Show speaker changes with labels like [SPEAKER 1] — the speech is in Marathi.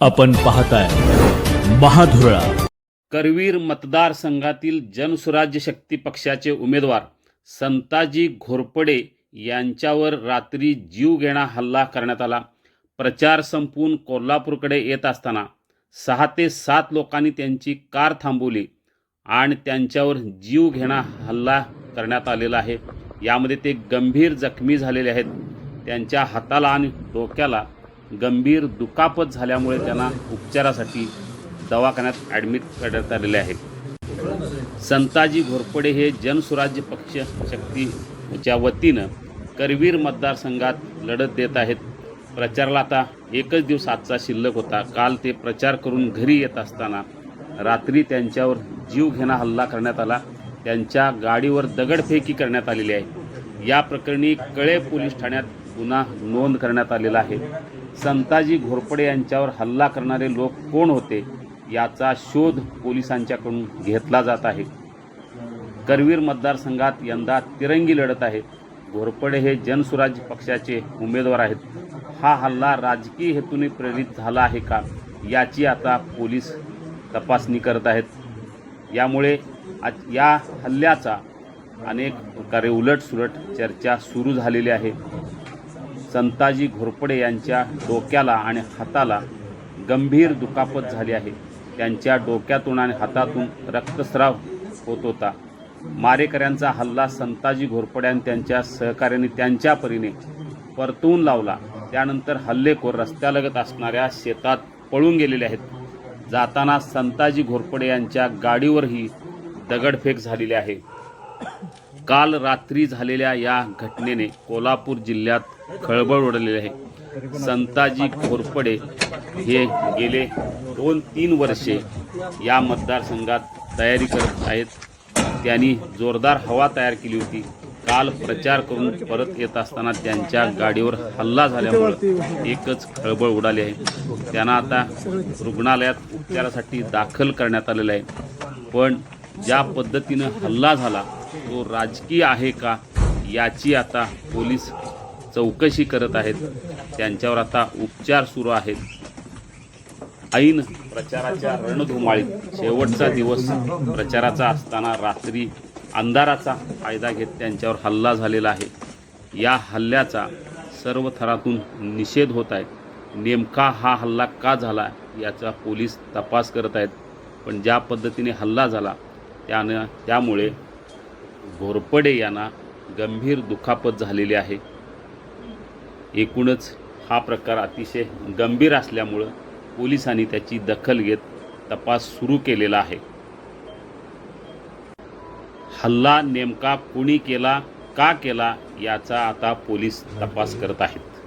[SPEAKER 1] आपण पाहताय महाधुरळा.
[SPEAKER 2] करवीर मतदारसंघातील जनसुराज्य शक्ती पक्षाचे उमेदवार संताजी घोरपडे यांच्यावर रात्री जीवघेणा हल्ला करण्यात आला. प्रचार संपवून कोल्हापूरकडे येत असताना सहा ते सात लोकांनी त्यांची कार थांबवली आणि त्यांच्यावर जीवघेणा हल्ला करण्यात आलेला आहे. यामध्ये ते गंभीर जखमी झालेले आहेत. त्यांच्या हाताला आणि डोक्याला गंभीर दुखापत झाल्यामुळे त्यांना उपचारासाठी दवाखान्यात ॲडमिट करण्यात आलेले आहेत संताजी घोरपडे हे जनसुराज्य पक्ष शक्तीच्या वतीनं करवीर मतदारसंघात लढत देत आहेत. प्रचाराला आता एकच दिवस आजचा शिल्लक होता. काल ते प्रचार करून घरी येत असताना रात्री त्यांच्यावर जीवघेणा हल्ला करण्यात आला. त्यांच्या गाडीवर दगडफेकी करण्यात आलेली आहे. या प्रकरणी कळे पोलीस ठाण्यात गुन्हा नोंद करण्यात आलेला आहे. संताजी घोरपडे यांच्यावर हल्ला करणारे लोक कोण होते याचा शोध पोलिसांच्याकडून घेतला जात आहे. करवीर मतदारसंघात यंदा तिरंगी लढत आहे. घोरपडे हे जनसुराज्य पक्षाचे उमेदवार आहेत. हा हल्ला राजकीय हेतूने प्रेरित झाला आहे का याची आता पोलीस तपासणी करत आहेत. यामुळे आज या हल्ल्याचा अनेक प्रकारे उलटसुलट चर्चा सुरू झालेली आहे. संताजी घोरपडे यांच्या डोक्याला आणि हाताला गंभीर दुखापत झाली आहे. त्यांच्या डोक्यातून आणि हातातून रक्तस्राव होत होता. मारेकऱ्यांचा हल्ला संताजी घोरपडे आणि त्यांच्या सहकार्याने त्यांच्या परीने परतवून लावला. त्यानंतर हल्लेखोर रस्त्यालगत असणाऱ्या शेतात पळून गेलेले आहेत. जाताना संताजी घोरपडे यांच्या गाडीवरही दगडफेक झालेली आहे. काल रात्री झालेल्या या घटनेने कोल्हापूर जिल्ह्यात खळबळ उडलेली आहे. संताजी घोरपडे हे गेले दोन तीन वर्षे या मतदारसंघात तयारी करत आहेत. त्यांनी जोरदार हवा तयार केली होती. काल प्रचार करून परत येत असताना त्यांच्या गाडीवर हल्ला झाल्यामुळे एकच खळबळ उडाली आहे. त्यांना आता रुग्णालयात उपचारासाठी दाखल करण्यात आलेलं आहे. पण ज्या पद्धतीनं हल्ला झाला तो राजकीय आहे का याची आता पोलीस चौकशी करत आहेत. त्यांच्यावर आता उपचार सुरू आहेत. ऐन प्रचाराच्या रणधुमाळीत शेवटचा दिवस. प्रचाराचा असताना रात्री अंधाराचा फायदा घेत त्यांच्यावर हल्ला झालेला आहे. या हल्ल्याचा सर्व थरातून निषेध होत आहे. नेमका हा हल्ला का झाला याचा पोलीस तपास करत आहेत. पण ज्या पद्धतीने हल्ला झाला त्यानं त्यामुळे घोरपडे यांना गंभीर दुखापत झालेली आहे. एकूणच हा प्रकार अतिशय गंभीर असल्यामुळं पोलिसांनी त्याची दखल घेत तपास सुरू केलेला आहे. हल्ला नेमका कुणी केला का केला याचा आता पोलीस तपास करत आहेत.